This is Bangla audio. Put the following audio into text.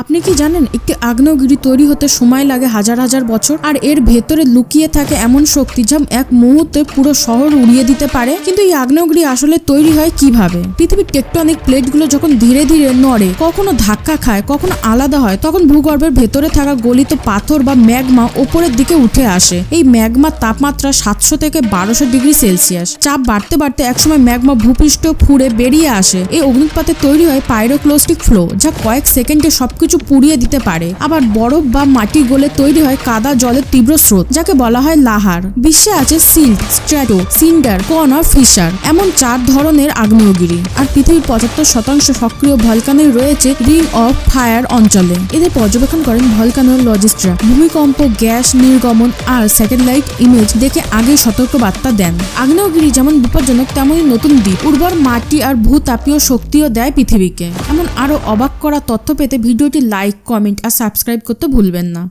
আপনি কি জানেন, একটি আগ্নেয়গিরি তৈরি হতে সময় লাগে হাজার হাজার বছর? আর এর ভেতরে লুকিয়ে থাকে এমন শক্তি যা এক মুহূর্তে পুরো শহর উড়িয়ে দিতে পারে। কিন্তু এই আগ্নেয়গিরি আসলে তৈরি হয় কীভাবে? পৃথিবীর টেকটনিক প্লেটগুলো যখন ধীরে ধীরে নড়ে, কখনো ধাক্কা খায়, কখনো আলাদা হয়, তখন ভূগর্ভের ভেতরে থাকা গলিত পাথর বা ম্যাগমা ওপরের দিকে উঠে আসে। এই ম্যাগমার তাপমাত্রা সাতশো থেকে বারোশো ডিগ্রি সেলসিয়াস। চাপ বাড়তে বাড়তে একসময় ম্যাগমা ভূপৃষ্ঠ ফুড়ে বেরিয়ে আসে। এই অগ্নুৎপাতে তৈরি হয় পাইরোক্লোস্টিক ফ্লো, যা কয়েক সেকেন্ডে সবকিছু পুড়িয়ে দিতে পারে। আবার বরফ বা মাটি গলে তৈরি হয় কাদা জলের তীব্র স্রোত, যাকে বলা হয় লাহার। বিশ্বে আছে সিল্ট স্ট্র্যাটো, সিন্ডার, কন আর ফিশার, এমন চার ধরনের আগ্নেয়গিরি। আর পৃথিবীর পঁচাত্তর শতাংশ সক্রিয় ভলকানের রয়েছে রিং অফ ফায়ার অঞ্চলে। এদের পর্যবেক্ষণ করেন ভলকানোর লজিস্টরা ভূমিকম্প, গ্যাস, নির্গমন আর স্যাটেলাইট ইমেজ দেখে আগে সতর্ক বার্তা দেন। আগ্নেয়গিরি যেমন বিপজ্জনক, তেমনই নতুন দ্বীপ। উর্বর মাটি আর ভূতাপীয় শক্তিও দেয় পৃথিবীকে। এমন আরও অবাক করা তথ্য পেতে ভিডিওটি লাইক কমেন্ট আর সাবস্ক্রাইব করতে ভুলবেন না।